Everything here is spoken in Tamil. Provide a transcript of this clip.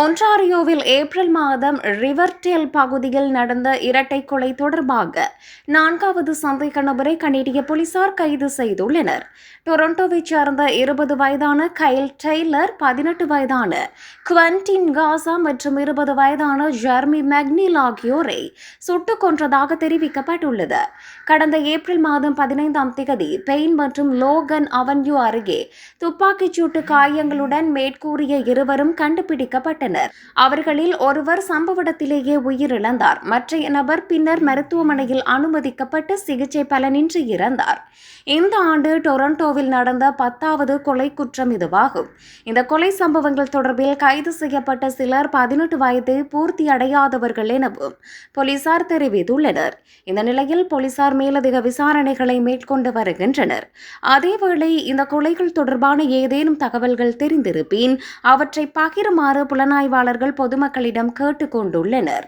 ஒன்டாரியோவில் ஏப்ரல் மாதம் ரிவர்டேல் பகுதியில் நடந்த இரட்டை கொலை தொடர்பாக நான்காவது சந்தேக நபரை கனேடிய போலீசார் கைது செய்துள்ளனர். டொரண்டோவைச் சேர்ந்த இருபது வயதான கைல் டெய்லர் பதினெட்டு வயதான குவன்டின் காசா மற்றும் இருபது வயதான ஜெர்மி மெக்னில் ஆகியோரை சுட்டுக் கொன்றதாக தெரிவிக்கப்பட்டுள்ளது. கடந்த ஏப்ரல் மாதம் பதினைந்தாம் தேதி பெயின் மற்றும் லோகன் அவன்யூ அருகே துப்பாக்கிச் சூட்டு காயங்களுடன் மேற்கூறிய இருவரும் கண்டுபிடிக்கப்பட்டனர். அவர்களில் ஒருவர் சம்பவ இடத்திலேயே உயிரிழந்தார். மற்றைய நபர் பின்னர் மருத்துவமனையில் அனுமதிக்கப்பட்டு சிகிச்சை பலனின்றி இறந்தார். இந்த ஆண்டு டொரண்டோவில் நடந்த பத்தாவது கொலை குற்றம் இதுவாகும். இந்த கொலை சம்பவங்கள் தொடர்பில் கைது செய்யப்பட்ட சிலர் பதினெட்டு வயது பூர்த்தி அடையாதவர்கள் எனவும் போலீசார் தெரிவித்துள்ளனர். இந்த நிலையில் போலீசார் மேலதிக விசாரணைகளை மேற்கொண்டு வருகின்றனர். அதேவேளை இந்த கொலைகள் தொடர்பான ஏதேனும் தகவல்கள் தெரிந்திருப்பின் அவற்றை பகிருமாறு புலனாய்வாளர்கள் பொதுமக்களிடம் கேட்டுக்கொண்டுள்ளனர்.